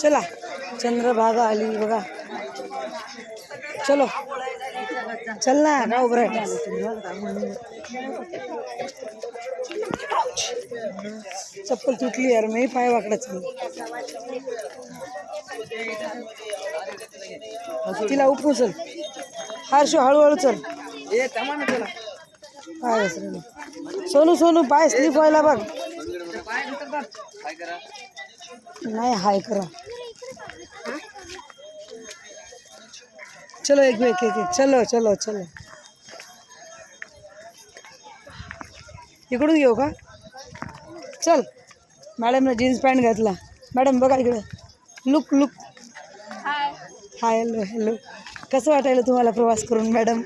चला चंद्रभागा आली बघा. चलो. चल ना का उभं चप्पल तुटली यार मी पाय वाकडा चालू तिला उपू चल. हर्षू हळूहळू चल. पाय सोनू सोनू पाय स्लिप व्हायला बघ. नाही हाय करा. चलो एक एक एक चलो चलो चलो. इकडून घेऊ का? चल. मॅडमने जीन्स पॅन्ट घातला. मॅडम बघा इकडे. Look look. Hi hello hello. कसं वाटायला तुम्हाला प्रवास करून मॅडम?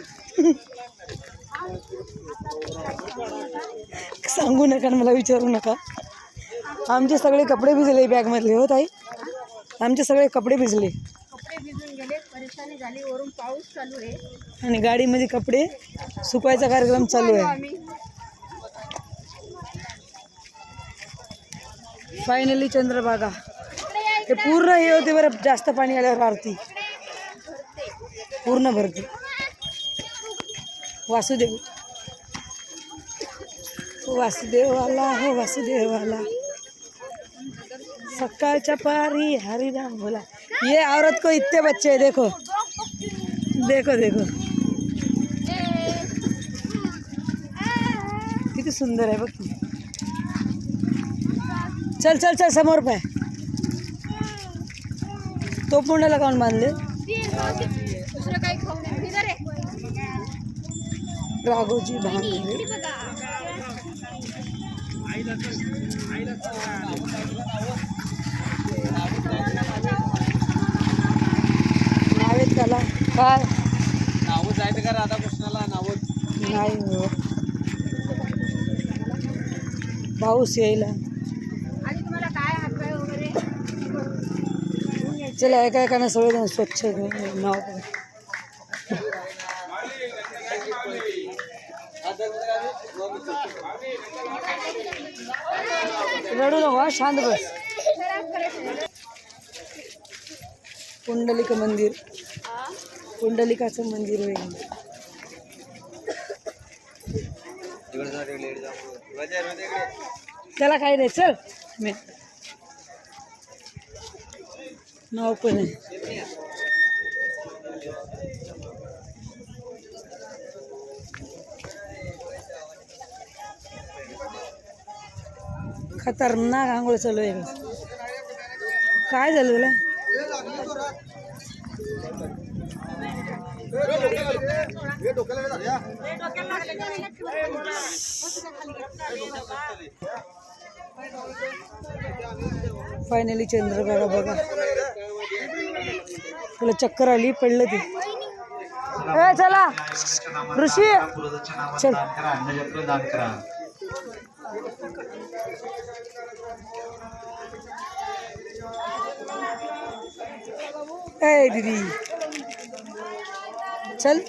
सांगू नका आणि मला विचारू नका. आमचे सगळे कपडे भिजले बॅगमधले हो ताई. आमचे सगळे कपडे भिजले. कपडे भिजून गेले परेशानी झाली वरून पाऊस चालू आहे. आणि गाडीमध्ये कपडे सुकवायचा कार्यक्रम चालू आहे. फायनली चंद्रभागा. ते पूर्ण हे होते बरं जास्त पाणी आल्यावर आरती. पूर्ण भरते. वासुदेव. वासुदेवाला हो वासुदेवाला सक्का चपारी, हरिराम बोला। ये औरत को इतने बच्चे है देखो। देखो देखो। कितनी सुंदर है बच्ची चल चल चल, समोर पे। तो पूर्ण लगाऊन बांधले राघोजी भांगले काय? नावं जायचं का राधाकृष्णाला नावं. नाही हो. पाऊस यायला. आणि तुम्हाला काय हातपाय वगैरे? चला एका एकानं सगळेजण स्वच्छ नाव करा. रडू नको हा, शांत बस. पुंडलिक मंदिर. पुंडलिकाचं मंदिर होईल त्याला काही नाही चल. मी नाव पण आहे. खतरनाक आंघोळ चालू आहे. काय झालं तुला? फायनली चंद्रभागा बघा. तुला चक्कर आली पडलं ती. ए चला. ऋषी. चल. ए दीदी. चल.